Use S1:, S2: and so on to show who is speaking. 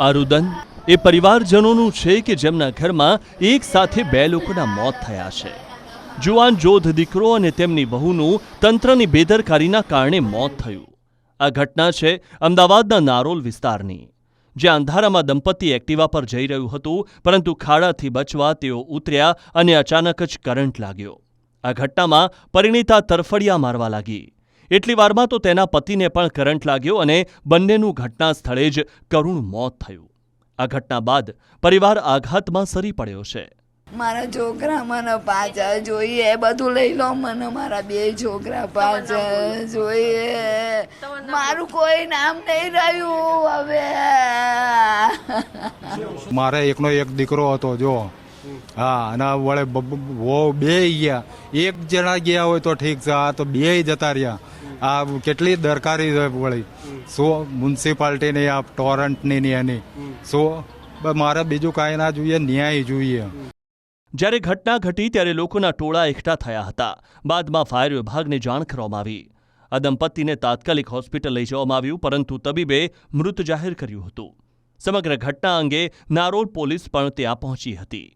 S1: આ રુદન એ પરિવારજનોનું છે કે જેમના ઘરમાં એક સાથે બે લોકોના મોત થયા છે. જુવાન જોધ દીકરો અને તેમની બહુનું તંત્રની બેદરકારીના કારણે મોત થયું. આ ઘટના છે અમદાવાદના નારોલ વિસ્તારની. જ્યાં અંધારામાં દંપતી એક્ટિવા પર જઈ રહ્યું હતું, પરંતુ ખાડાથી બચવા તેઓ ઉતર્યા અને અચાનક જ કરંટ લાગ્યો. આ ઘટનામાં પરિણીતા તરફડિયા મારવા લાગી. એટલી વારમાં તો તેના પતિને પણ કરંટ લાગ્યો અને બંનેનું ઘટના સ્થળે જ કરુણ મોત થયું. આ ઘટના બાદ પરિવાર આઘાતમાં સરી પડ્યો છે.
S2: મારા છોકરા મને પાછા જોઈએ બધું લઈ લો મને મારા બે છોકરા પાછા જોઈએ. મારું કોઈ નામ નહીં રહ્યું હવે.
S3: મારે એકનો એક દીકરો હતો જો. હા અને વળે બ- ગયા. એક જણા ગયા હોય તો ઠીક છે આ તો બે જતા રહ્યા. આ કેટલી દરકારી વળી. શું મ્યુનિસિપાલિટીની, આ ટોરન્ટની એની. શું મારે બીજું કાંઈ ના જોઈએ, ન્યાય જોઈએ.
S1: જ્યારે ઘટના ઘટી ત્યારે લોકોના ટોળા એકઠા થયા હતા. બાદમાં ફાયર વિભાગને જાણ કરવામાં આવી. આ દંપતીને તાત્કાલિક હોસ્પિટલ લઈ જવામાં આવ્યું, પરંતુ તબીબે મૃત જાહેર કર્યું હતું. સમગ્ર ઘટના અંગે નારોલ પોલીસ પણ ત્યાં પહોંચી હતી.